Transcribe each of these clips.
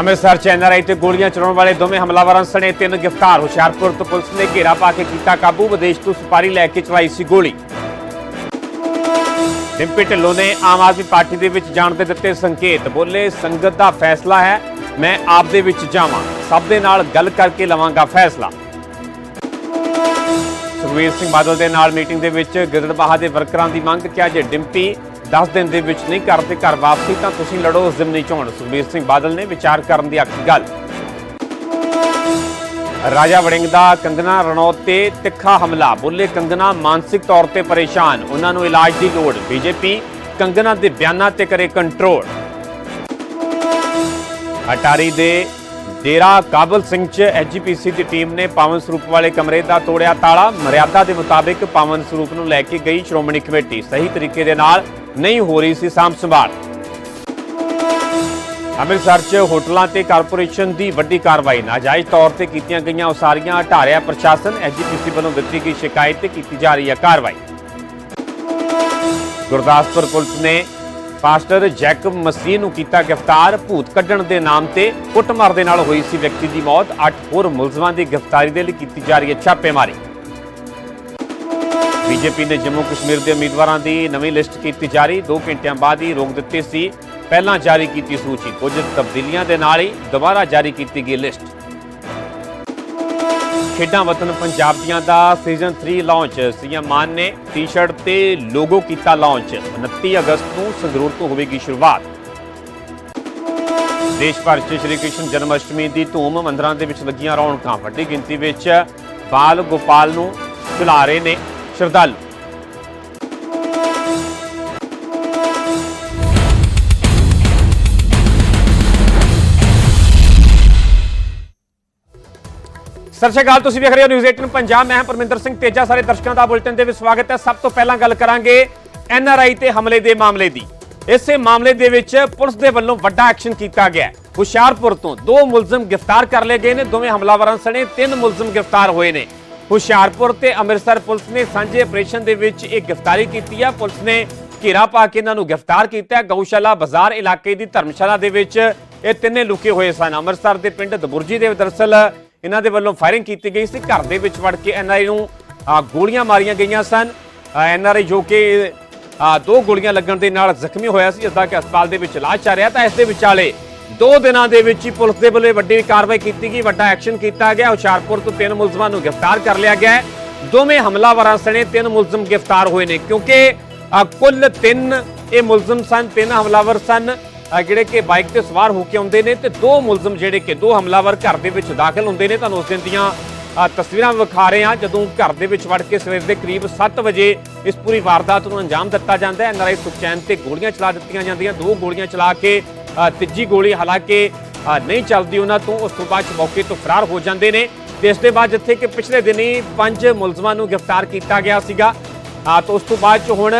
ਅੰਮ੍ਰਿਤਸਰ ਚ ਐਨਆਰਆਈ ਤੇ ਗੋਲੀਆਂ ਚਲਾਉਣ ਵਾਲੇ ਦੋਵੇਂ ਹਮਲਾਵਰਾਂ ਸਣੇ ਤਿੰਨ ਗ੍ਰਿਫਤਾਰ। ਹੁਸ਼ਿਆਰਪੁਰ ਤੋਂ ਪੁਲਿਸ ਨੇ ਘੇਰਾ ਪਾ ਕੇ ਕੀਤਾ ਕਾਬੂ। ਵਿਦੇਸ਼ ਤੋਂ ਸੁਪਾਰੀ ਲੈ ਕੇ ਚਲਾਈ ਸੀ ਗੋਲੀ। ਡਿੰਪੀ ਢਿੱਲੋਂ ਨੇ ਆਮ ਆਦਮੀ ਪਾਰਟੀ ਦੇ ਵਿੱਚ ਜਾਣ ਦੇ ਦਿੱਤੇ ਸੰਕੇਤ। ਬੋਲੇ, ਸੰਗਤ ਦਾ ਫੈਸਲਾ ਹੈ, ਮੈਂ ਆਪ ਦੇ ਵਿੱਚ ਜਾਵਾਂ। ਸਭ ਦੇ ਨਾਲ ਗੱਲ ਕਰਕੇ ਲਵਾਂਗਾ ਫੈਸਲਾ। ਸੁਖਬੀਰ ਸਿੰਘ ਬਾਦਲ ਦੇ ਨਾਲ ਮੀਟਿੰਗ ਦੇ ਵਿੱਚ ਗਿੱਦੜਬਾਹਾ ਦੇ ਵਰਕਰਾਂ ਦੀ ਮੰਗ, ਕਿਹਾ ਜੇ ਡਿੰਪੀ 10 ਦਿਨ ਦੇ ਵਿੱਚ ਨਹੀਂ ਕਰਦੇ ਘਰ ਵਾਪਸੀ, ਤਾਂ ਤੁਸੀਂ ਲੜੋ, ਉਸ ਜ਼ਿਮਨੀ ਚੋਣ ਸੁਖਬੀਰ ਸਿੰਘ ਬਾਦਲ ਨੇ ਵਿਚਾਰ ਕਰਨ ਦੀ ਆਖੀ ਗੱਲ। ਰਾਜਾ ਵੜਿੰਗ ਦਾ ਕੰਗਨਾ ਰਣੌਤ ਤੇ ਤਿੱਖਾ ਹਮਲਾ। ਬੋਲੇ ਕੰਗਨਾ ਮਾਨਸਿਕ ਤੌਰ ਤੇ ਪਰੇਸ਼ਾਨ। ਉਹਨਾਂ ਨੂੰ ਇਲਾਜ ਦੀ ਲੋੜ। ਬੀਜੇਪੀ ਕੰਗਨਾ ਦੇ ਬਿਆਨਾਂ ਤੇ ਕਰੇ ਕੰਟਰੋਲ। ਅਟਾਰੀ ਦੇ ਡੇਰਾ ਕਾਬਲ ਸਿੰਘ ਚ ਐਜੀਪੀਸੀ ਦੀ ਟੀਮ ਨੇ ਪਾਵਨ ਸਰੂਪ ਵਾਲੇ ਕਮਰੇ ਦਾ ਤੋੜਿਆ ਤਾਲਾ। ਮਰਿਆਦਾ ਦੇ ਮੁਤਾਬਿਕ ਪਾਵਨ ਸਰੂਪ ਨੂੰ ਲੈ ਕੇ ਗਈ ਸ਼੍ਰੋਮਣੀ ਕਮੇਟੀ। ਸਹੀ ਤਰੀਕੇ ਦੇ ਨਾਲ ਨਹੀਂ ਹੋ ਰਹੀ ਸੀ ਸਾਂਭ ਸੰਭਾਲ। ਅੰਮ੍ਰਿਤਸਰ 'ਚ ਹੋਟਲਾਂ ਤੇ ਕਾਰਪੋਰੇਸ਼ਨ ਦੀ ਵੱਡੀ ਕਾਰਵਾਈ। ਨਾਜਾਇਜ਼ ਤੌਰ ਤੇ ਕੀਤੀਆਂ ਗਈਆਂ ਉਸਾਰੀਆਂ ਢਾਰਿਆ ਪ੍ਰਸ਼ਾਸਨ ਐਜੀਪੀਸੀ ਵੱਲੋਂ ਦਿੱਤੀ ਗਈ ਸ਼ਿਕਾਇਤ ਤੇ ਕੀਤੀ ਜਾ ਰਹੀ ਹੈ ਕਾਰਵਾਈ। ਗੁਰਦਾਸਪੁਰ ਪੁਲਿਸ ਨੇ ਪਾਸਟਰ ਜੈਕਬ ਮਸੀਹ ਨੂੰ ਕੀਤਾ ਗ੍ਰਿਫਤਾਰ। ਭੂਤ ਕੱਢਣ ਦੇ ਨਾਮ ਤੇ ਕੁੱਟਮਾਰ ਦੇ ਨਾਲ ਹੋਈ ਸੀ ਵਿਅਕਤੀ ਦੀ ਮੌਤ। 8 ਹੋਰ ਮੁਲਜ਼ਮਾਂ ਦੀ ਗ੍ਰਿਫਤਾਰੀ ਦੇ ਲਈ ਕੀਤੀ ਜਾ ਰਹੀ ਹੈ ਛਾਪੇਮਾਰੀ। ਬੀਜੇਪੀ ਨੇ ਜੰਮੂ ਕਸ਼ਮੀਰ ਦੇ ਉਮੀਦਵਾਰਾਂ ਦੀ ਨਵੀਂ ਲਿਸਟ ਕੀਤੀ ਜਾਰੀ। 2 ਘੰਟਿਆਂ ਬਾਅਦ ਹੀ ਰੋਕ ਦਿੱਤੀ ਸੀ। ਪਹਿਲਾਂ ਜਾਰੀ ਕੀਤੀ ਸੂਚੀ। ਕੁਝ ਤਬਦੀਲੀਆਂ ਦੇ ਨਾਲ ਹੀ ਦੁਬਾਰਾ ਜਾਰੀ ਕੀਤੀ ਗਈ ਲਿਸਟ। ਖੇਡਾਂ ਵਤਨ ਪੰਜਾਬ ਦੀਆਂ ਦਾ ਸੀਜ਼ਨ 3 ਲਾਂਚ ਸੀਐਮ ਮਾਨ ਨੇ ਟੀ-ਸ਼ਰਟ ਤੇ ਲੋਗੋ ਕੀਤਾ ਲਾਂਚ 29 ਅਗਸਤ ਨੂੰ ਸੰਗਰੂਰ ਤੋਂ ਹੋਵੇਗੀ ਸ਼ੁਰੂਆਤ। ਦੇਸ਼ ਭਰ 'ਚ ਸ਼੍ਰੀ ਕ੍ਰਿਸ਼ਨ ਜਨਮ ਅਸ਼ਟਮੀ ਦੀ ਧੂਮ ਮੰਦਰਾਂ ਦੇ ਵਿੱਚ ਲੱਗੀਆਂ ਰੌਣਕਾਂ। ਵੱਡੀ ਗਿਣਤੀ ਵਿੱਚ ਬਾਲ ਗੋਪਾਲ ਨੂੰ ਝੁਲਾ ਰਹੇ ਨੇ। ਸ਼ਰਧਾਲੂ ਸਤਿ ਸ਼੍ਰੀ ਅਕਾਲ, ਤੁਸੀਂ ਵੇਖ ਰਹੇ ਹੋ ਨਿਊਜ਼ 18 ਪੰਜਾਬ। ਮੈਂ ਹਾਂ ਪਰਮਿੰਦਰ ਸਿੰਘ ਤੇਜਾ। ਸਾਰੇ ਦਰਸ਼ਕਾਂ ਦਾ ਬੁਲੇਟਿਨ ਦੇ ਵਿੱਚ ਸਵਾਗਤ ਹੈ। ਸਭ ਤੋਂ ਪਹਿਲਾਂ ਗੱਲ ਕਰਾਂਗੇ ਐਨ ਆਰ ਆਈ ਤੇ ਹਮਲੇ ਦੇ ਮਾਮਲੇ ਦੀ। ਇਸੇ ਮਾਮਲੇ ਦੇ ਵਿੱਚ ਪੁਲਿਸ ਦੇ ਵੱਲੋਂ ਵੱਡਾ ਐਕਸ਼ਨ ਕੀਤਾ ਗਿਆ ਹੁਸ਼ਿਆਰਪੁਰ ਤੋਂ ਦੋ ਮੁਲਜ਼ਮ ਗ੍ਰਿਫਤਾਰ ਕਰ ਲਏ ਗਏ ਨੇ। ਦੋਵੇਂ ਹਮਲਾਵਰਾਂ ਸਣੇ ਤਿੰਨ ਮੁਲਜ਼ਮ ਗ੍ਰਿਫਤਾਰ ਹੋਏ ਨੇ। ਹੁਸ਼ਿਆਰਪੁਰ ਤੇ ਅੰਮ੍ਰਿਤਸਰ ਪੁਲਿਸ ਨੇ ਸਾਂਝੇ ਆਪਰੇਸ਼ਨ ਦੇ ਵਿੱਚ ਇਹ ਗ੍ਰਿਫਤਾਰੀ ਕੀਤੀ ਹੈ ਪੁਲਿਸ ਨੇ ਘੇਰਾ ਪਾ ਕੇ ਇਹਨਾਂ ਨੂੰ ਗ੍ਰਿਫਤਾਰ ਕੀਤਾ ਗਊਸ਼ਾਲਾ ਬਾਜ਼ਾਰ ਇਲਾਕੇ ਦੀ ਧਰਮਸ਼ਾਲਾ ਦੇ ਵਿੱਚ ਇਹ ਤਿੰਨੇ ਲੁਕੇ ਹੋਏ ਸਨ। ਅੰਮ੍ਰਿਤਸਰ ਦੇ ਪਿੰਡ ਦਬੁਰਜੀ ਦੇ ਦਰਅਸਲ ਇਹਨਾਂ ਦੇ ਵੱਲੋਂ ਫਾਇਰਿੰਗ ਕੀਤੀ ਗਈ ਸੀ। ਘਰ ਦੇ ਵਿੱਚ ਵੜ ਕੇ ਐਨਆਈ ਨੂੰ ਗੋਲੀਆਂ ਮਾਰੀਆਂ ਗਈਆਂ ਸਨ। ਐਨਆਰਆਈ ਜੋ ਕਿ ਦੋ ਗੋਲੀਆਂ ਲੱਗਣ ਦੇ ਨਾਲ ਜ਼ਖਮੀ ਹੋਇਆ ਸੀ ਜਿਸਦਾ ਕਿ ਹਸਪਤਾਲ ਦੇ ਵਿੱਚ ਇਲਾਜ ਚੱਲ ਰਿਹਾ ਤਾਂ ਇਸ ਦੇ ਵਿਚਾਲੇ ਦੋ ਦਿਨਾਂ ਦੇ ਵਿੱਚ ਹੀ ਪੁਲਿਸ ਦੇ ਵੱਲੋਂ ਵੱਡੀ ਕਾਰਵਾਈ ਕੀਤੀ ਗਈ, ਵੱਡਾ ਐਕਸ਼ਨ ਕੀਤਾ ਗਿਆ। ਹੁਸ਼ਿਆਰਪੁਰ ਤੋਂ ਤਿੰਨ ਮੁਲਜ਼ਮਾਂ ਨੂੰ ਗ੍ਰਿਫਤਾਰ ਕਰ ਲਿਆ ਗਿਆ ਹੈ। ਦੋਵੇਂ ਹਮਲਾਵਰਾਂ ਸਣੇ ਤਿੰਨ ਮੁਲਜ਼ਮ ਗ੍ਰਿਫਤਾਰ ਹੋਏ ਨੇ, ਕਿਉਂਕਿ ਕੁੱਲ ਤਿੰਨ ਇਹ ਮੁਲਜ਼ਮ ਸਨ, ਤਿੰਨ ਹਮਲਾਵਰ ਸਨ ਜਿਹੜੇ ਕਿ ਬਾਈਕ ਤੇ ਸਵਾਰ ਹੋ ਕੇ ਆਉਂਦੇ ਨੇ ਤੇ ਦੋ ਮੁਲਜ਼ਮ ਜਿਹੜੇ ਕਿ ਦੋ ਹਮਲਾਵਰ ਘਰ ਦੇ ਵਿੱਚ ਦਾਖਲ ਹੁੰਦੇ ਨੇ। ਤੁਹਾਨੂੰ ਉਸ ਦਿਨ ਦੀਆਂ ਤਸਵੀਰਾਂ ਵਿਖਾ ਰਹੇ ਹਾਂ, ਜਦੋਂ ਘਰ ਦੇ ਵਿੱਚ ਵੜ ਕੇ ਸਵੇਰ ਦੇ ਕਰੀਬ 7 ਵਜੇ ਇਸ ਪੂਰੀ ਵਾਰਦਾਤ ਨੂੰ ਅੰਜਾਮ ਦਿੱਤਾ ਜਾਂਦਾ ਹੈ। ਐਨਆਰਆਈ ਸੁਖਚੈਨ ਤੇ ਗੋਲੀਆਂ ਚਲਾ ਦਿੱਤੀਆਂ ਜਾਂਦੀਆਂ, ਦੋ ਗੋਲੀਆਂ ਚਲਾ ਕੇ ਤੀਜੀ ਗੋਲੀ ਹਾਲਾਂਕਿ ਨਹੀਂ ਚੱਲਦੀ ਉਹਨਾਂ ਤੋਂ, ਉਸ ਤੋਂ ਬਾਅਦ 'ਚ ਮੌਕੇ ਤੋਂ ਫਰਾਰ ਹੋ ਜਾਂਦੇ ਨੇ। ਤੇ ਇਸ ਦੇ ਬਾਅਦ ਜਿੱਥੇ ਕਿ ਪਿਛਲੇ ਦਿਨੀ ਪੰਜ ਮੁਲਜ਼ਮਾਂ ਨੂੰ ਗ੍ਰਿਫਤਾਰ ਕੀਤਾ ਗਿਆ ਸੀਗਾ। ਆ ਤਾਂ ਉਸ ਤੋਂ ਬਾਅਦ 'ਚ ਹੁਣ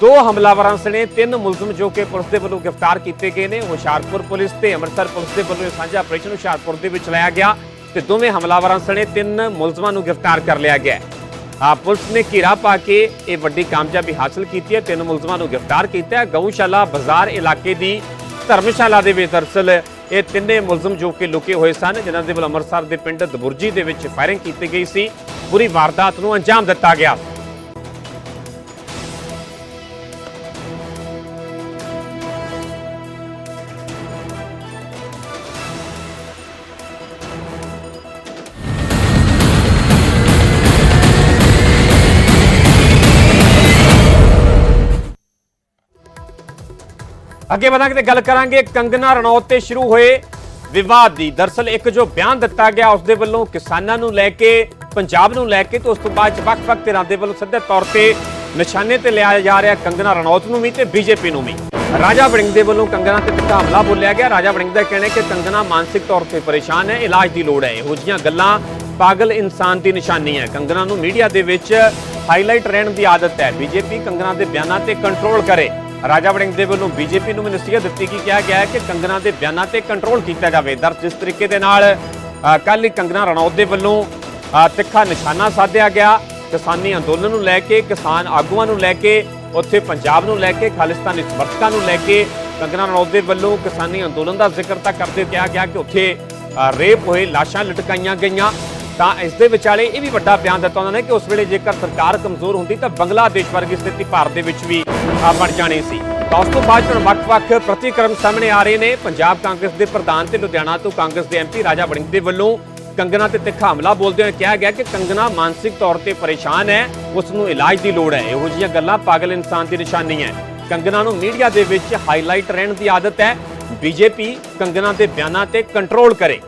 ਦੋ ਹਮਲਾਵਰਾਂ ਸਣੇ ਤਿੰਨ ਮੁਲਜ਼ਮ ਜੋ ਕਿ ਪੁਲਿਸ ਦੇ ਵੱਲੋਂ ਗ੍ਰਿਫਤਾਰ ਕੀਤੇ ਗਏ ਨੇ। ਹੁਸ਼ਿਆਰਪੁਰ ਪੁਲਿਸ ਤੇ ਅੰਮ੍ਰਿਤਸਰ ਪੁਲਿਸ ਦੇ ਵੱਲੋਂ ਇਹ ਸਾਂਝਾ ਆਪਰੇਸ਼ਨ ਹੁਸ਼ਿਆਰਪੁਰ ਦੇ ਵਿੱਚ ਲਾਇਆ ਗਿਆ ਤੇ ਦੋਵੇਂ ਹਮਲਾਵਰਾਂ ਸਣੇ ਤਿੰਨ ਮੁਲਜ਼ਮਾਂ ਨੂੰ ਗ੍ਰਿਫਤਾਰ ਕਰ ਲਿਆ ਗਿਆ। ਆ ਪੁਲਿਸ ਨੇ ਘੇਰਾ ਪਾ ਕੇ ਇਹ ਵੱਡੀ ਕਾਮਯਾਬੀ ਹਾਸਲ ਕੀਤੀ ਹੈ। ਤਿੰਨ ਮੁਲਜ਼ਮਾਂ ਨੂੰ ਗ੍ਰਿਫਤਾਰ ਕੀਤਾ ਹੈ। ਗਊਸ਼ਾਲਾ ਬਾਜ਼ਾਰ ਇਲਾਕੇ ਦੀ ਧਰਮਸ਼ਾਲਾ ਦੇ ਵਿੱਚ ਦਰਸਲ ਇਹ ਤਿੰਨੇ ਮੁਲਜ਼ਮ ਜੋ ਕਿ ਲੁਕੇ ਹੋਏ ਸਨ, ਜਿਨ੍ਹਾਂ ਦੇ ਵੱਲੋਂ ਅੰਮ੍ਰਿਤਸਰ ਦੇ ਪਿੰਡ ਦਬੁਰਜੀ ਦੇ ਵਿੱਚ ਫਾਇਰਿੰਗ ਕੀਤੀ ਗਈ ਸੀ ਪੂਰੀ ਵਾਰਦਾਤ ਨੂੰ ਅੰਜਾਮ ਦਿੱਤਾ ਗਿਆ। ਅੱਗੇ ਵਧਾਂਗੇ ਤੇ ਗੱਲ ਕਰਾਂਗੇ ਕੰਗਨਾ ਰਣੌਤ ਤੇ ਸ਼ੁਰੂ ਹੋਏ ਵਿਵਾਦ ਦੀ। ਦਰਸਲ ਇੱਕ ਜੋ ਬਿਆਨ ਦਿੱਤਾ ਗਿਆ, ਉਸ ਦੇ ਵੱਲੋਂ ਕਿਸਾਨਾਂ ਨੂੰ ਲੈ ਕੇ, ਪੰਜਾਬ ਨੂੰ ਲੈ ਕੇ ਤੇ ਉਸ ਤੋਂ ਬਾਅਦ ਵੱਖ-ਵੱਖ ਧਿਰਾਂ ਦੇ ਵੱਲੋਂ ਸਿੱਧੇ ਤੌਰ ਤੇ ਨਿਸ਼ਾਨੇ ਤੇ ਲਿਆ ਜਾ ਰਿਹਾ ਕੰਗਨਾ ਰਣੌਤ ਨੂੰ ਵੀ ਤੇ ਬੀਜੇਪੀ ਨੂੰ ਵੀ। ਰਾਜਾ ਵੜਿੰਗ ਦੇ ਵੱਲੋਂ ਕੰਗਨਾ ਤੇ ਤਿੱਖਾ ਹਮਲਾ ਬੋਲਿਆ ਗਿਆ। ਰਾਜਾ ਵੜਿੰਗ ਦਾ ਕਹਿਣਾ ਹੈ ਕਿ ਕੰਗਨਾ ਮਾਨਸਿਕ ਤੌਰ ਤੇ ਪਰੇਸ਼ਾਨ ਹੈ, ਇਲਾਜ ਦੀ ਲੋੜ ਹੈ। ਇਹੋ ਜਿਹੀਆਂ ਗੱਲਾਂ ਪਾਗਲ ਇਨਸਾਨ ਦੀ ਨਿਸ਼ਾਨੀ ਹੈ। ਕੰਗਨਾ ਨੂੰ ਮੀਡੀਆ ਦੇ ਵਿੱਚ ਹਾਈਲਾਈਟ ਰਹਿਣ ਦੀ ਆਦਤ ਹੈ। ਬੀਜੇਪੀ ਕੰਗਨਾ ਦੇ ਬਿਆਨਾਂ ਤੇ ਕੰਟਰੋਲ ਕਰੇ। ਰਾਜਾ ਵੜਿੰਗ ਦੇ ਵੱਲੋਂ ਬੀਜੇਪੀ ਨੂੰ ਵੀ ਨਸੀਹਤ ਦਿੱਤੀ ਕਿ ਕਿਹਾ ਗਿਆ ਹੈ ਕਿ ਕੰਗਨਾ ਦੇ ਬਿਆਨਾਂ ਤੇ ਕੰਟਰੋਲ ਕੀਤਾ ਜਾਵੇ। ਦਰ ਜਿਸ ਤਰੀਕੇ ਦੇ ਨਾਲ ਕੱਲ ਹੀ ਕੰਗਨਾ ਰਣੌਤ ਦੇ ਵੱਲੋਂ ਤਿੱਖਾ ਨਿਸ਼ਾਨਾ ਸਾਧਿਆ ਗਿਆ। ਕਿਸਾਨੀ ਅੰਦੋਲਨ ਨੂੰ ਲੈ ਕੇ, ਕਿਸਾਨ ਆਗੂਆਂ ਨੂੰ ਲੈ ਕੇ, ਉੱਥੇ ਪੰਜਾਬ ਨੂੰ ਲੈ ਕੇ, ਖਾਲਿਸਤਾਨੀ ਸਮਰਥਕਾਂ ਨੂੰ ਲੈ ਕੇ ਕੰਗਨਾ ਰਣੌਤ ਦੇ ਵੱਲੋਂ ਕਿਸਾਨੀ ਅੰਦੋਲਨ ਦਾ ਜ਼ਿਕਰ ਤਾਂ ਕਰਦੇ ਕਿਹਾ ਗਿਆ ਕਿ ਉੱਥੇ ਰੇਪ ਹੋਏ ਲਾਸ਼ਾਂ ਲਟਕਾਈਆਂ ਗਈਆਂ। ਤਾਂ ਇਸ ਦੇ ਵਿਚਾਲੇ ਇਹ ਵੀ ਵੱਡਾ ਬਿਆਨ ਦਿੱਤਾ ਉਹਨਾਂ ਨੇ ਕਿ ਉਸ ਵੇਲੇ ਜੇਕਰ ਸਰਕਾਰ ਕਮਜ਼ੋਰ ਹੁੰਦੀ ਤਾਂ ਬੰਗਲਾਦੇਸ਼ ਵਰਗੀ ਸਥਿਤੀ ਭਾਰਤ ਦੇ ਵਿੱਚ ਵੀ ਬਣ ਜਾਣੀ ਸੀ। ਤਾਂ ਉਸ ਤੋਂ ਬਾਅਦ ਹੁਣ ਵੱਖ-ਵੱਖ ਪ੍ਰਤੀਕਰਮ ਸਾਹਮਣੇ ਆ ਰਹੇ ਨੇ। ਪੰਜਾਬ ਕਾਂਗਰਸ ਦੇ ਪ੍ਰਧਾਨ ਤੇ ਲੁਧਿਆਣਾ ਤੋਂ ਕਾਂਗਰਸ ਦੇ ਐਮਪੀ ਰਾਜਾ ਵੜਿੰਗ ਦੇ ਵੱਲੋਂ ਕੰਗਨਾ ਤੇ ਤਿੱਖਾ ਹਮਲਾ ਬੋਲਦੇ ਹੋਏ ਕਿਹਾ ਗਿਆ ਕਿ ਕੰਗਨਾ ਮਾਨਸਿਕ ਤੌਰ ਤੇ ਪਰੇਸ਼ਾਨ ਹੈ, ਉਸ ਨੂੰ ਇਲਾਜ ਦੀ ਲੋੜ ਹੈ। ਇਹੋ ਜਿਹੀਆਂ ਗੱਲਾਂ ਪਾਗਲ ਇਨਸਾਨ ਦੀ ਨਿਸ਼ਾਨੀ ਹੈ। ਕੰਗਨਾ ਨੂੰ ਮੀਡੀਆ ਦੇ ਵਿੱਚ ਹਾਈਲਾਈਟ ਰਹਿਣ ਦੀ ਆਦਤ ਹੈ। ਬੀਜੇਪੀ ਕੰਗਨਾ ਦੇ ਬਿਆਨਾਂ ਤੇ ਕੰਟਰੋਲ ਕਰੇ।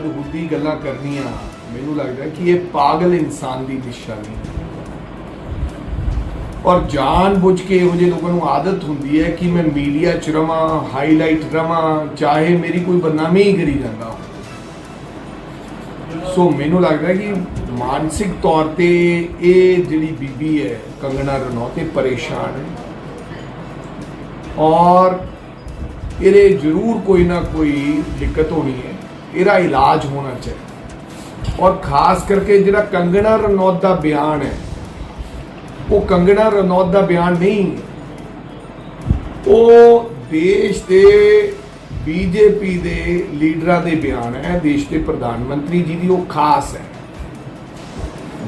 ਬਦਹੁਦੀ ਗੱਲਾਂ ਕਰਨੀਆਂ, ਮੈਨੂੰ ਲੱਗਦਾ ਕਿ ਇਹ ਪਾਗਲ ਇਨਸਾਨ ਦੀ ਨਿਸ਼ਾਨੀ ਹੈ ਔਰ ਜਾਣ ਬੁੱਝ ਕੇ ਇਹੋ ਜਿਹੇ ਲੋਕਾਂ ਨੂੰ ਆਦਤ ਹੁੰਦੀ ਹੈ ਕਿ ਮੈਂ ਮੀਡੀਆ ਚ ਰਵਾਂ ਹਾਈਲਾਈਟ ਰਵਾਂ, ਚਾਹੇ ਮੇਰੀ ਕੋਈ ਬਦਨਾਮੀ ਹੀ ਕਰੀ ਜਾਂਦਾ ਸੋ ਮੈਨੂੰ ਲੱਗਦਾ ਕਿ ਮਾਨਸਿਕ ਤੌਰ ਤੇ ਇਹ ਜਿਹੜੀ ਬੀਬੀ ਹੈ, ਕੰਗਣਾ ਰਣੌਤ, ਇਹ ਪਰੇਸ਼ਾਨ ਹੈ। ਔਰ ਇਹਦੇ ਜ਼ਰੂਰ ਕੋਈ ਨਾ ਕੋਈ ਦਿੱਕਤ ਹੋਣੀ ਹੈ। ਇਹਦਾ ਇਲਾਜ ਹੋਣਾ ਚਾਹੀਦਾ। ਔਰ ਖਾਸ ਕਰਕੇ ਜਿਹੜਾ ਕੰਗਣਾ ਰਣੌਤ ਦਾ ਬਿਆਨ ਹੈ, ਉਹ ਕੰਗਣਾ ਰਣੌਤ ਦਾ ਬਿਆਨ ਨਹੀਂ। ਉਹ ਦੇਸ਼ ਦੇ ਬੀਜੇਪੀ ਦੇ ਲੀਡਰਾਂ ਦੇ ਬਿਆਨ ਹੈ, ਦੇਸ਼ ਦੇ ਪ੍ਰਧਾਨ ਮੰਤਰੀ ਜੀ ਦੀ ਉਹ ਖਾਸ ਹੈ।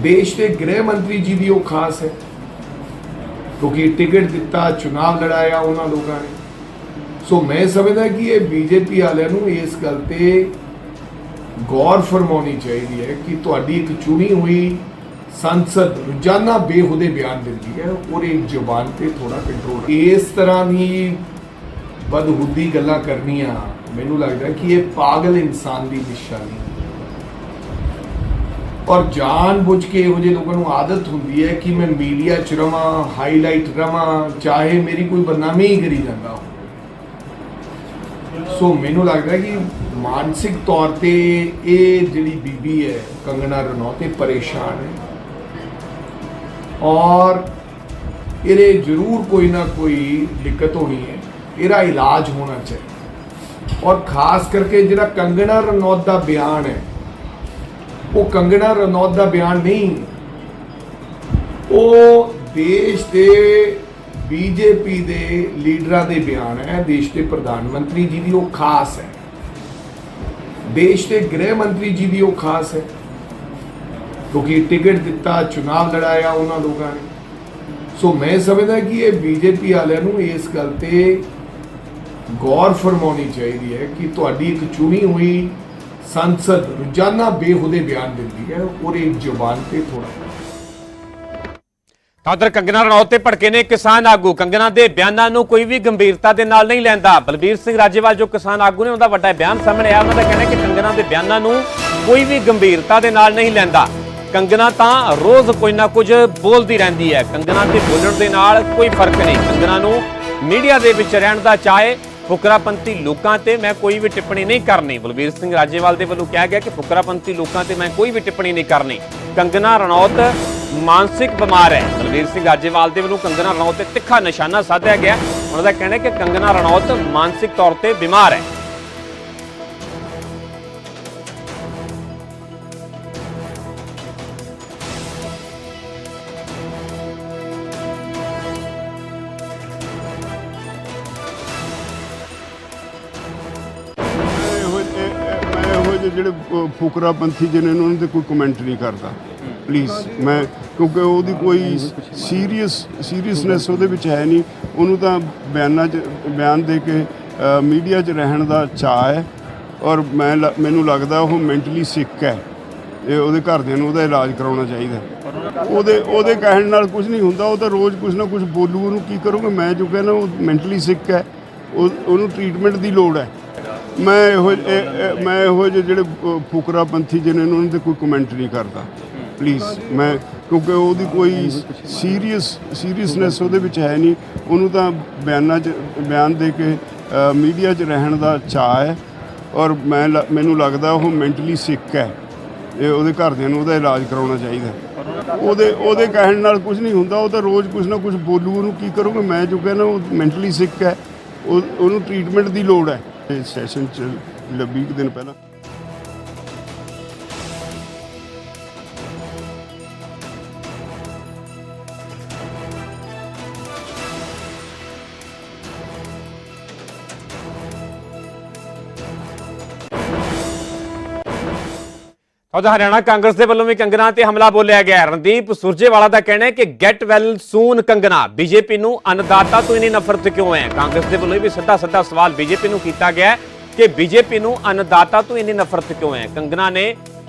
ਦੇਸ਼ ਦੇ ਗ੍ਰਹਿ ਮੰਤਰੀ ਜੀ ਦੀ ਉਹ ਖਾਸ ਹੈ। ਕਿਉਂਕਿ ਟਿਕਟ ਦਿੱਤਾ, ਚੁਣਾਵ ਲੜਾਇਆ ਉਹਨਾਂ ਲੋਕਾਂ ਨੇ। ਸੋ ਮੈਂ ਸਮਝਦਾ ਕਿ ਇਹ ਬੀਜੇਪੀ ਵਾਲਿਆਂ ਨੂੰ ਇਸ ਗੱਲ ਤੇ ਗੌਰ ਫਰਮਾਉਣੀ ਚਾਹੀਦੀ ਹੈ ਕਿ ਤੁਹਾਡੀ ਇੱਕ ਚੁਣੀ ਹੋਈ ਸੰਸਦ ਰੋਜ਼ਾਨਾ ਬੇਹੁਦੇ ਬਿਆਨ ਦਿੰਦੀ ਹੈ ਔਰ ਇੱਕ ਜ਼ੁਬਾਨ ਤੇ ਥੋੜਾ ਕੰਟਰੋਲ ਇਸ ਤਰ੍ਹਾਂ ਦੀ ਬਦਹੁਦੀ ਗੱਲਾਂ ਕਰਨੀਆਂ ਮੈਨੂੰ ਲੱਗਦਾ ਕਿ ਇਹ ਪਾਗਲ ਇਨਸਾਨ ਦੀ ਨਿਸ਼ਾਨੀ ਹੈ। ਔਰ ਜਾਣ ਬੁੱਝ ਕੇ ਇਹੋ ਜਿਹੇ ਲੋਕਾਂ ਨੂੰ ਆਦਤ ਹੁੰਦੀ ਹੈ ਕਿ ਮੈਂ ਮੀਡੀਆ ਚ ਰਵਾਂ ਹਾਈਲਾਈਟ ਰਵਾਂ, ਚਾਹੇ ਮੇਰੀ ਕੋਈ ਬਦਨਾਮੀ ਹੀ ਕਰੀ ਜਾਂਦਾ ਸੋ ਮੈਨੂੰ ਲੱਗਦਾ ਕਿ ਮਾਨਸਿਕ ਤੌਰ ਤੇ ਇਹ ਜਿਹੜੀ ਬੀਬੀ ਹੈ, ਕੰਗਣਾ ਰਣੌਤ, ਇਹ ਪਰੇਸ਼ਾਨ ਹੈ। ਔਰ ਇਹਦੇ ਜ਼ਰੂਰ ਕੋਈ ਨਾ ਕੋਈ ਦਿੱਕਤ ਹੋਣੀ ਹੈ। ਇਹਦਾ ਇਲਾਜ ਹੋਣਾ ਚਾਹੀਦਾ। ਔਰ ਖਾਸ ਕਰਕੇ ਜਿਹੜਾ ਕੰਗਣਾ ਰਣੌਤ ਦਾ ਬਿਆਨ ਹੈ, ਉਹ ਕੰਗਣਾ ਰਣੌਤ ਦਾ ਬਿਆਨ ਨਹੀਂ। ਉਹ ਦੇਸ਼ ਦੇ ਬੀਜੇਪੀ ਦੇ ਲੀਡਰਾਂ ਦੇ ਬਿਆਨ ਹੈ, ਦੇਸ਼ ਦੇ ਪ੍ਰਧਾਨ ਮੰਤਰੀ ਜੀ ਦੀ ਉਹ ਖਾਸ ਹੈ। ਦੇਸ਼ ਦੇ ਗ੍ਰਹਿ ਮੰਤਰੀ ਜੀ ਦੀ ਉਹ ਖਾਸ ਹੈ। ਕਿਉਂਕਿ ਟਿਕਟ ਦਿੱਤਾ, ਚੁਣਾਵ ਲੜਾਇਆ ਉਹਨਾਂ ਲੋਕਾਂ ਨੇ। ਸੋ ਮੈਂ ਸਮਝਦਾ ਕਿ ਇਹ ਬੀਜੇਪੀ ਵਾਲਿਆਂ ਨੂੰ ਇਸ ਗੱਲ ਤੇ ਗੌਰ ਫਰਮਾਉਣੀ ਚਾਹੀਦੀ ਹੈ ਕਿ ਤੁਹਾਡੀ ਇੱਕ ਚੁਣੀ ਹੋਈ ਸੰਸਦ ਰੋਜ਼ਾਨਾ ਬੇਹੂਦੇ ਬਿਆਨ ਦਿੰਦੀ ਹੈ, ਔਰ ਇਹ ਜ਼ੁਬਾਨ ਤੇ ਥੋੜਾ ਤਾਂ ਉਧਰ ਕੰਗਨਾ ਰਣੌਤ ਤੇ ਭੜਕੇ ਨੇ ਕਿਸਾਨ ਆਗੂ। ਕੰਗਨਾ ਦੇ ਬਿਆਨਾਂ ਨੂੰ ਕੋਈ ਵੀ ਗੰਭੀਰਤਾ ਦੇ ਨਾਲ ਨਹੀਂ ਲੈਂਦਾ। ਬਲਬੀਰ ਸਿੰਘ ਰਾਜੇਵਾਲ, ਜੋ ਕਿਸਾਨ ਆਗੂ ਨੇ, ਉਹਦਾ ਵੱਡਾ ਬਿਆਨ ਸਾਹਮਣੇ ਆਇਆ। ਉਹਨਾਂ ਦਾ ਕਹਿਣਾ ਕਿ ਕੰਗਨਾ ਦੇ ਬਿਆਨਾਂ ਨੂੰ ਕੋਈ ਵੀ ਗੰਭੀਰਤਾ ਦੇ ਨਾਲ ਨਹੀਂ ਲੈਂਦਾ। ਕੰਗਨਾ ਤਾਂ ਰੋਜ਼ ਕੋਈ ਨਾ ਕੁਝ ਬੋਲਦੀ ਰਹਿੰਦੀ ਹੈ। ਕੰਗਨਾ ਦੇ ਬੋਲਣ ਦੇ ਨਾਲ ਕੋਈ ਫ਼ਰਕ ਨਹੀਂ। ਕੰਗਨਾ ਨੂੰ ਮੀਡੀਆ ਦੇ ਵਿੱਚ ਰਹਿਣ ਦਾ ਚਾਹੇ ਫੁਕਰਾਪੰਥੀ ਲੋਕਾਂ ਤੇ ਮੈਂ ਕੋਈ ਵੀ ਟਿੱਪਣੀ ਨਹੀਂ ਕਰਨੀ। ਬਲਬੀਰ ਸਿੰਘ ਰਾਜੇਵਾਲ ਦੇ ਵੱਲੋਂ ਕਿਹਾ ਗਿਆ ਕਿ ਫੁਕਰਾਪੰਥੀ ਲੋਕਾਂ ਤੇ ਮੈਂ ਕੋਈ ਵੀ ਟਿੱਪਣੀ ਨਹੀਂ ਕਰਨੀ। ਕੰਗਨਾ ਰਣੌਤ ਮਾਨਸਿਕ ਬਿਮਾਰ ਹੈ। ਬਲਬੀਰ ਸਿੰਘ ਰਾਜੇਵਾਲ ਦੇ ਵੱਲੋਂ ਕੰਗਨਾ ਰਣੌਤ ਤੇ ਤਿੱਖਾ ਨਿਸ਼ਾਨਾ ਸਾਧਿਆ ਗਿਆ। ਉਹਨਾਂ ਦਾ ਕਹਿਣਾ ਹੈ ਕਿ ਕੰਗਨਾ ਰਣੌਤ ਮਾਨਸਿਕ ਤੌਰ ਤੇ ਬਿਮਾਰ ਹੈ। ਮੈਂ ਇਹੋ ਜਿਹੇ ਜਿਹੜੇ ਅਹ, ਫੁਕਰਾਪੰਥੀ ਜਿਹਨੇ ਉਹਨਾਂ ਦੇ ਕੋਈ ਕਮੈਂਟ ਨਹੀਂ ਕਰਦਾ। ਪਲੀਜ਼ ਮੈਂ ਕਿਉਂਕਿ ਉਹਦੀ ਕੋਈ ਸੀਰੀਅਸ ਸੀਰੀਅਸਨੈਸ ਉਹਦੇ ਵਿੱਚ ਹੈ ਨਹੀਂ। ਉਹਨੂੰ ਤਾਂ ਬਿਆਨਾਂ 'ਚ ਬਿਆਨ ਦੇ ਕੇ ਮੀਡੀਆ 'ਚ ਰਹਿਣ ਦਾ ਚਾਅ ਹੈ। ਔਰ ਮੈਂ ਲ- ਮੈਨੂੰ ਲੱਗਦਾ ਉਹ ਮੈਂਟਲੀ ਸਿੱਕ ਹੈ। ਇਹ ਉਹਦੇ ਘਰਦਿਆਂ ਨੂੰ ਉਹਦਾ ਇਲਾਜ ਕਰਾਉਣਾ ਚਾਹੀਦਾ। ਉਹਦੇ ਉਹਦੇ ਕਹਿਣ ਨਾਲ ਕੁਝ ਨਹੀਂ ਹੁੰਦਾ। ਉਹ ਤਾਂ ਰੋਜ਼ ਕੁਝ ਨਾ ਕੁਝ ਬੋਲੂ। ਉਹਨੂੰ ਕੀ ਕਰੂੰਗਾ? ਮੈਂ ਜੋ ਕਹਿੰਦਾ ਉਹ ਮੈਂਟਲੀ ਸਿੱਕ ਹੈ। ਉਹ ਉਹਨੂੰ ਟ੍ਰੀਟਮੈਂਟ ਦੀ ਲੋੜ ਹੈ। ਮੈਂ ਇਹੋ ਇਹ- ਮੈਂ ਇਹੋ ਜਿਹੇ ਜਿਹੜੇ ਅਹ, ਫੁਕਰਾਪੰਥੀ ਜਿਹਨੇ ਉਹਨਾਂ ਤੇ ਕੋਈ ਕਮੈਂਟ ਨਹੀਂ ਕਰਦਾ। ਪਲੀਜ਼ ਮੈਂ ਕਿਉਂਕਿ ਉਹਦੀ ਕੋਈ ਸੀਰੀਅਸ ਸੀਰੀਅਸਨੈਸ ਉਹਦੇ ਵਿੱਚ ਹੈ ਨਹੀਂ। ਉਹਨੂੰ ਤਾਂ ਬਿਆਨਾਂ 'ਚ ਬਿਆਨ ਦੇ ਕੇ ਮੀਡੀਆ 'ਚ ਰਹਿਣ ਦਾ ਚਾਅ ਹੈ। ਔਰ ਮੈਂ ਲ- ਮੈਨੂੰ ਲੱਗਦਾ ਉਹ ਮੈਂਟਲੀ ਸਿੱਕ ਹੈ। ਇਹ ਉਹਦੇ ਘਰਦਿਆਂ ਨੂੰ ਉਹਦਾ ਇਲਾਜ ਕਰਾਉਣਾ ਚਾਹੀਦਾ। ਉਹਦੇ ਉਹਦੇ ਕਹਿਣ ਨਾਲ ਕੁਝ ਨਹੀਂ ਹੁੰਦਾ। ਉਹ ਤਾਂ ਰੋਜ਼ ਕੁਝ ਨਾ ਕੁਝ ਬੋਲੂ। ਉਹਨੂੰ ਕੀ ਕਰੂੰਗਾ? ਮੈਂ ਜੋ ਕਹਿੰਦਾ ਉਹ ਮੈਂਟਲੀ ਸਿੱਕ ਹੈ। ਉਹ ਉਹਨੂੰ ਟ੍ਰੀਟਮੈਂਟ ਦੀ ਲੋੜ ਹੈ। ਇਹ ਸੈਸ਼ਨ ਚ ਜਿਹੜਾ 20 ਕੁ ਦਿਨ ਪਹਿਲਾਂ ਔਰ ਹਰਿਆਣਾ ਕਾਂਗਰਸ ਦੇ ਵੱਲੋਂ ਵੀ ਕੰਗਨਾ ਤੇ ਹਮਲਾ ਬੋਲਿਆ ਗਿਆ ਰਣਦੀਪ ਸੁਰਜੇਵਾਲਾ ਦਾ ਕਹਿਣਾ ਹੈ ਕਿ get well soon Kangana BJP ਨੂੰ ਅਨਦਾਤਾ ਤੋਂ ਇਨੀ ਨਫ਼ਰਤ ਕਿਉਂ ਹੈ? ਕਾਂਗਰਸ ਦੇ ਵੱਲੋਂ ਵੀ ਸਿੱਧਾ ਸਿੱਧਾ ਸਵਾਲ ਬੀਜੇਪੀ ਨੂੰ ਕੀਤਾ ਗਿਆ ਕਿ ਬੀਜੇਪੀ ਨੂੰ ਅਨਦਾਤਾ ਤੋਂ ਇਨੀ ਨਫ਼ਰਤ ਕਿਉਂ ਹੈ? ਕੰਗਨਾ ਨੇ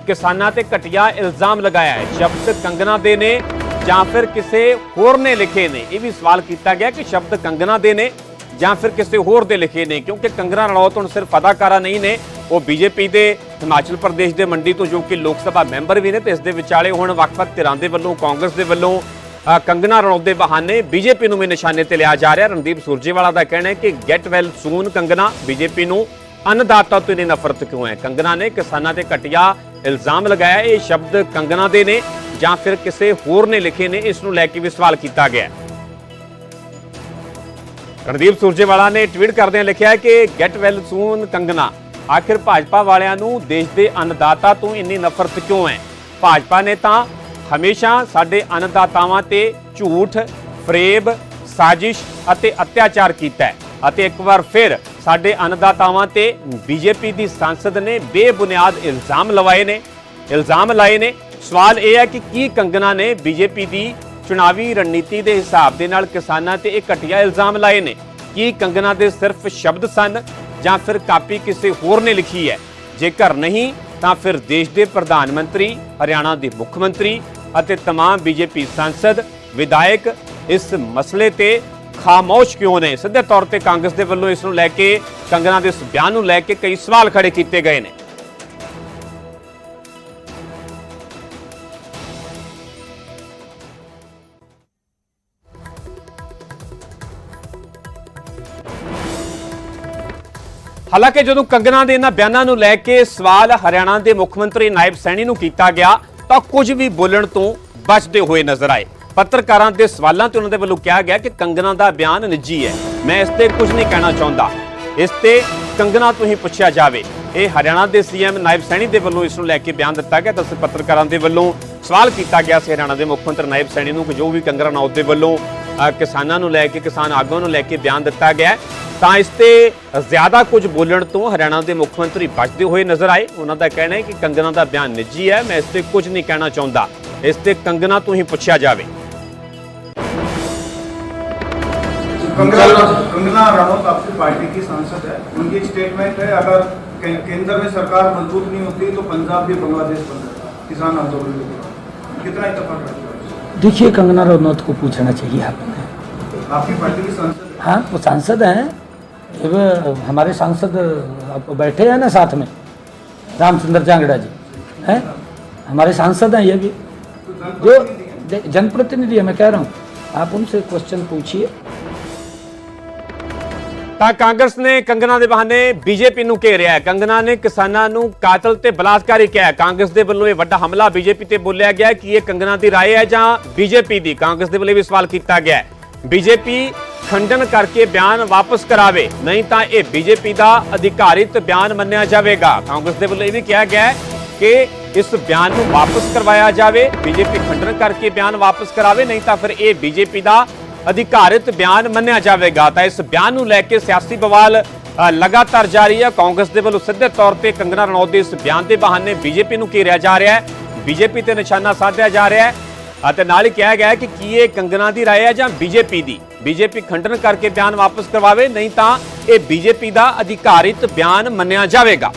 ਕਿਸਾਨਾਂ ਤੇ ਘਟੀਆ ਇਲਜ਼ਾਮ ਲਗਾਇਆ ਹੈ, ਸ਼ਬਦ ਕੰਗਨਾ ਦੇ ਨੇ ਜਾਂ ਫਿਰ ਕਿਸੇ ਹੋਰ ਨੇ ਲਿਖੇ ਨੇ? ਇਹ ਵੀ ਸਵਾਲ ਕੀਤਾ ਗਿਆ ਕਿ ਸ਼ਬਦ ਕੰਗਨਾ ਦੇ ਨੇ ਜਾਂ ਫਿਰ ਕਿਸੇ ਹੋਰ ਦੇ ਲਿਖੇ ਨੇ ਕਿਉਂਕਿ ਕੰਗਨਾ ਰਣੌਤ ਹੁਣ ਸਿਰਫ ਅਦਾਕਾਰਾ ਨਹੀਂ ਨੇ ਉਹ ਬੀਜੇਪੀ ਦੇ ਹਿਮਾਚਲ ਪ੍ਰਦੇਸ਼ ਦੇ ਮੰਡੀ ਤੋਂ ਜੋ ਕਿ ਲੋਕ ਸਭਾ ਮੈਂਬਰ ਵੀ ਨੇ ਤੇ ਇਸ ਦੇ ਵਿਚਾਲੇ ਹੁਣ ਵੱਖ-ਵੱਖ ਧਿਰਾਂ ਦੇ ਵੱਲੋਂ ਕਾਂਗਰਸ ਦੇ ਵੱਲੋਂ ਅ, ਕੰਗਨਾ ਰਣੌਤ ਦੇ ਬਹਾਨੇ ਬੀਜੇਪੀ ਨੂੰ ਵੀ ਨਿਸ਼ਾਨੇ ਤੇ ਲਿਆ ਜਾ ਰਿਹਾ। ਰਣਦੀਪ ਸੁਰਜੇਵਾਲਾ ਦਾ ਕਹਿਣਾ ਹੈ ਕਿ get well soon Kangana BJP ਨੂੰ ਅੰਨਦਾਤਾ ਤੋਂ ਇਨੀ ਨਫ਼ਰਤ ਕਿਉਂ ਹੈ? ਕੰਗਨਾ ਨੇ ਕਿਸਾਨਾਂ ਤੇ ਘਟੀਆ ਇਲਜ਼ਾਮ ਲਗਾਇਆ ਇਹ ਸ਼ਬਦ ਕੰਗਨਾ ਦੇ ਨੇ ਜਾਂ ਫਿਰ ਕਿਸੇ ਹੋਰ ਨੇ ਲਿਖੇ ਨੇ ਇਸ ਨੂੰ ਲੈ ਕੇ ਵੀ ਸਵਾਲ ਕੀਤਾ ਗਿਆ ਹੈ। ਰਣਦੀਪ ਸੁਰਜੇਵਾਲਾ ਨੇ ਟਵੀਟ ਕਰਦਿਆਂ ਲਿਖਿਆ ਕਿ ਗੈਟ ਵੈਲ ਸੂਨ ਕੰਗਨਾ। ਆਖਿਰ ਭਾਜਪਾ ਵਾਲਿਆਂ ਨੂੰ ਦੇਸ਼ ਦੇ ਅੰਨਦਾਤਾ ਤੋਂ ਇੰਨੀ ਨਫ਼ਰਤ ਕਿਉਂ ਹੈ? ਭਾਜਪਾ ਨੇ ਤਾਂ ਹਮੇਸ਼ਾ ਸਾਡੇ ਅੰਨਦਾਤਾਵਾਂ ਤੇ ਝੂਠ ਫਰੇਬ ਸਾਜ਼ਿਸ਼ ਅਤੇ ਅਤਿਆਚਾਰ ਕੀਤਾ ਹੈ ਅਤੇ ਇੱਕ ਵਾਰ ਫਿਰ ਸਾਡੇ ਅੰਨਦਾਤਾਵਾਂ ਤੇ ਬੀਜੇਪੀ ਦੀ ਸੰਸਦ ਨੇ ਬੇਬੁਨਿਆਦ ਇਲਜ਼ਾਮ ਲਵਾਏ ਨੇ। ਇਲਜ਼ਾਮ ਲਾਏ ਨੇ। ਸਵਾਲ ਇਹ ਹੈ ਕਿ ਕੀ ਕੰਗਨਾ ਨੇ ਬੀਜੇਪੀ ਦੀ ਚੁਣਾਵੀ ਰਣਨੀਤੀ ਦੇ ਹਿਸਾਬ ਦੇ ਨਾਲ ਕਿਸਾਨਾਂ ਤੇ ਇਹ ਘਟੀਆ ਇਲਜ਼ਾਮ ਲਾਏ ਨੇ ਕੀ ਕੰਗਨਾ ਦੇ ਸਿਰਫ ਸ਼ਬਦ ਸਨ ਜਾਂ ਫਿਰ ਕਾਪੀ ਕਿਸੇ ਹੋਰ ਨੇ ਲਿਖੀ ਹੈ ਜੇਕਰ ਨਹੀਂ ਤਾਂ ਫਿਰ ਦੇਸ਼ ਦੇ ਪ੍ਰਧਾਨ ਮੰਤਰੀ ਹਰਿਆਣਾ ਦੇ ਮੁੱਖ ਮੰਤਰੀ ਅਤੇ तमाम ਬੀਜੇਪੀ ਸੰਸਦ ਵਿਧਾਇਕ ਇਸ ਮਸਲੇ ਤੇ ਖਾਮੋਸ਼ ਕਿਉਂ ਨੇ ਸਿੱਧੇ ਤੌਰ ਤੇ ਕਾਂਗਰਸ ਦੇ ਵੱਲੋਂ ਇਸ ਨੂੰ ਲੈ ਕੇ ਕੰਗਨਾ ਦੇ ਇਸ ਬਿਆਨ ਨੂੰ ਲੈ ਕੇ ਕਈ ਸਵਾਲ ਖੜੇ ਕੀਤੇ ਗਏ ਨੇ ਹਾਲਾਂਕਿ ਜਦੋਂ ਕੰਗਨਾ ਦੇ ਇਹਨਾਂ ਬਿਆਨਾਂ ਨੂੰ ਲੈ ਕੇ ਸਵਾਲ ਹਰਿਆਣਾ ਦੇ ਮੁੱਖ ਮੰਤਰੀ ਨਾਇਬ ਸੈਣੀ ਨੂੰ ਕੀਤਾ ਗਿਆ, ਤਾਂ ਕੁਝ ਵੀ ਬੋਲਣ ਤੋਂ ਬਚਦੇ ਹੋਏ ਨਜ਼ਰ ਆਏ। ਪੱਤਰਕਾਰਾਂ ਦੇ ਸਵਾਲਾਂ ਤੇ ਉਹਨਾਂ ਦੇ ਵੱਲੋਂ ਕਿਹਾ ਗਿਆ ਕਿ ਕੰਗਨਾ ਦਾ ਬਿਆਨ ਨਿੱਜੀ ਹੈ। ਮੈਂ ਇਸ ਤੇ ਕੁਝ ਨਹੀਂ ਕਹਿਣਾ ਚਾਹੁੰਦਾ। ਇਸ ਤੇ ਕੰਗਨਾ ਤੋਂ ਹੀ ਪੁੱਛਿਆ ਜਾਵੇ। ਇਹ ਹਰਿਆਣਾ ਦੇ ਸੀਐਮ ਨਾਇਬ ਸੈਣੀ ਦੇ ਵੱਲੋਂ ਇਸ ਨੂੰ ਲੈ ਕੇ ਬਿਆਨ ਦਿੱਤਾ ਗਿਆ, ਤਾਂ ਪੱਤਰਕਾਰਾਂ ਦੇ ਵੱਲੋਂ ਸਵਾਲ ਕੀਤਾ ਗਿਆ ਸੀ। ਹਰਿਆਣਾ ਦੇ ਮੁੱਖ ਮੰਤਰੀ ਨਾਇਬ ਸੈਣੀ ਨੂੰ ਕਿ ਜੋ ਵੀ ਕੰਗਨਾ ਰਣੌਤ ਦੇ ਵੱਲੋਂ ਕਿਸਾਨਾਂ ਨੂੰ ਲੈ ਕੇ ਕਿਸਾਨ ਆਗੂਆਂ ਨੂੰ ਲੈ ਕੇ ਬਿਆਨ ਦਿੱਤਾ ਗਿਆ ਹੈ, ਤਾਂ ਇਸ ਤੇ ਜ਼ਿਆਦਾ ਕੁਝ ਬੋਲਣ ਤੋਂ ਹਰਿਆਣਾ ਦੇ ਮੁੱਖ ਮੰਤਰੀ ਬਚਦੇ ਹੋਏ ਨਜ਼ਰ ਆਏ ਉਹਨਾਂ ਦਾ ਕਹਿਣਾ ਹੈ ਕਿ ਕੰਗਨਾ ਦਾ ਬਿਆਨ ਨਿੱਜੀ ਹੈ ਮੈਂ ਇਸ ਤੇ ਕੁਝ ਨਹੀਂ ਕਹਿਣਾ ਚਾਹੁੰਦਾ ਇਸ ਤੇ ਕੰਗਨਾ ਤੋਂ ਹੀ ਪੁੱਛਿਆ ਜਾਵੇ कंगना कंगना रनौत आपकी पार्टी की सांसद है उनकी एक स्टेटमेंट है अगर के- केंद्र में सरकार मजबूत नहीं होती तो पंजाब भी बांग्लादेश बन जाता किसान आंदोलन के दौरान कितना इतफाक रखते हो देखिए कंगना रनौत को पूछना चाहिए आपने। आपकी पार्टी की सांसद हाँ? वो सांसद हैं। हमारे सांसद आप बैठे हैं ना साथ में रामचंद्र जांगड़ा जी हैं? हमारे सांसद हैं ये भी। जो जनप्रतिनिधि है मैं कह रहा हूँ आप उनसे क्वेश्चन पूछिए। ਤਾਂ ਕਾਂਗਰਸ ਨੇ ਕੰਗਨਾ ਦੇ ਬਹਾਨੇ ਬੀਜੇਪੀ ਨੂੰ ਘੇਰਿਆ ਹੈ। ਕੰਗਨਾ ਨੇ ਕਿਸਾਨਾਂ ਨੂੰ ਕਾਤਲ ਤੇ ਬਲਾਤਕਾਰੀ ਕਿਹਾ ਕਾਂਗਰਸ ਦੇ ਵੱਲੋਂ ਇਹ ਵੱਡਾ ਹਮਲਾ ਬੀਜੇਪੀ ਤੇ ਬੋਲਿਆ ਗਿਆ ਕਿ ਇਹ ਕੰਗਨਾ ਦੀ ਰਾਏ ਹੈ ਜਾਂ ਬੀਜੇਪੀ ਦੀ। ਕਾਂਗਰਸ ਦੇ ਵੱਲੋਂ ਵੀ ਸਵਾਲ ਕੀਤਾ ਗਿਆ ਹੈ। ਬੀਜੇਪੀ ਖੰਡਨ ਕਰਕੇ ਬਿਆਨ ਵਾਪਸ ਕਰਾਵੇ, ਨਹੀਂ ਤਾਂ ਇਹ ਬੀਜੇਪੀ ਦਾ ਅਧਿਕਾਰਿਤ ਬਿਆਨ ਮੰਨਿਆ ਜਾਵੇਗਾ। ਕਾਂਗਰਸ ਦੇ ਵੱਲੋਂ ਇਹ ਵੀ ਕਿਹਾ ਗਿਆ ਹੈ ਕਿ ਇਸ ਬਿਆਨ ਨੂੰ ਵਾਪਸ ਕਰਵਾਇਆ ਜਾਵੇ, ਬੀਜੇਪੀ ਖੰਡਨ ਕਰਕੇ ਬਿਆਨ ਵਾਪਸ ਕਰਾਵੇ, ਨਹੀਂ ਤਾਂ ਫਿਰ ਇਹ ਬੀਜੇਪੀ ਦਾ ਅਧਿਕਾਰਿਤ ਬਿਆਨ ਮੰਨਿਆ ਜਾਵੇਗਾ। ਤਾਂ ਇਸ ਬਿਆਨ ਨੂੰ ਲੈ ਕੇ ਸਿਆਸੀ ਬਵਾਲ ਲਗਾਤਾਰ ਜਾਰੀ ਹੈ। ਕਾਂਗਰਸ ਦੇ ਵੱਲੋਂ ਸਿੱਧੇ ਤੌਰ ਤੇ ਕੰਗਨਾ ਰਣੌਤ ਦੇ ਇਸ ਬਿਆਨ ਦੇ ਬਹਾਨੇ ਬੀਜੇਪੀ ਨੂੰ ਘੇਰਿਆ ਜਾ ਰਿਹਾ ਹੈ? ਬੀਜੇਪੀ ਤੇ ਨਿਸ਼ਾਨਾ ਸਾਧਿਆ ਜਾ ਰਿਹਾ ਹੈ। ਅਤੇ ਨਾਲ ਹੀ ਕਿਹਾ ਗਿਆ ਕਿ ਕੀ ਇਹ ਕੰਗਨਾ ਦੀ ਰਾਏ ਹੈ ਜਾਂ ਬੀਜੇਪੀ ਦੀ? ਬੀਜੇਪੀ ਖੰਡਨ ਕਰਕੇ ਬਿਆਨ ਵਾਪਸ ਕਰਵਾਵੇ, ਨਹੀਂ ਤਾਂ ਇਹ ਬੀਜੇਪੀ ਦਾ ਅਧਿਕਾਰਿਤ ਬਿਆਨ ਮੰਨਿਆ ਜਾਵੇਗਾ।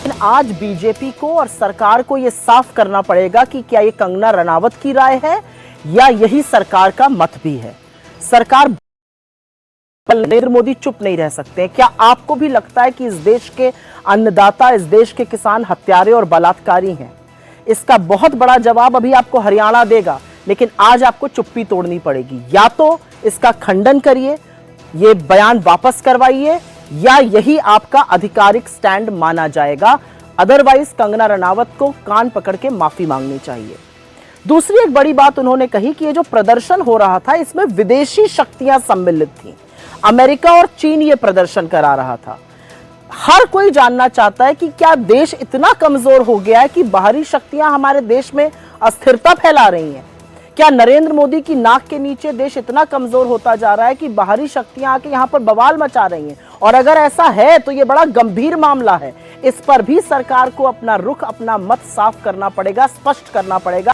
लेकिन आज बीजेपी को और सरकार को यह साफ़ करना पड़ेगा कि क्या ये कंगना रनावत की राय है या यही सरकार का मत भी है। सरकार नरेंद्र मोदी चुप नहीं रह सकते। क्या आपको भी लगता है कि इस देश के अन्नदाता, इस देश के किसान हत्यारे और बलात्कारी हैं? इसका बहुत बड़ा जवाब अभी आपको हरियाणा देगा, लेकिन आज आपको चुप्पी तोड़नी पड़ेगी। या तो इसका खंडन करिए, ये बयान वापस करवाइए या यही आपका आधिकारिक स्टैंड माना जाएगा? अदरवाइज़ कंगना रनावत को कान पकड़ के माफ़ी मांगनी चाहिए। दूसरी एक बड़ी बात उन्होंने कही कि ये जो प्रदर्शन हो रहा था, इसमें विदेशी शक्तियाँ सम्मिलित थी। अमेरिका और चीन ये प्रदर्शन करा रहा था। हर कोई जानना चाहता है कि क्या देश इतना कमज़ोर हो गया है कि बाहरी शक्तियाँ हमारे देश में अस्थिरता फैला रही हैं? क्या नरेंद्र मोदी की नाक के नीचे देश इतना कमज़ोर होता जा रहा है कि बाहरी शक्तियाँ आके यहाँ पर बवाल मचा रही हैं? और अगर ऐसा है तो ये बड़ा गंभीर मामला है इस पर भी सरकार को अपना रुख अपना मत साफ करना पड़ेगा स्पष्ट करना पड़ेगा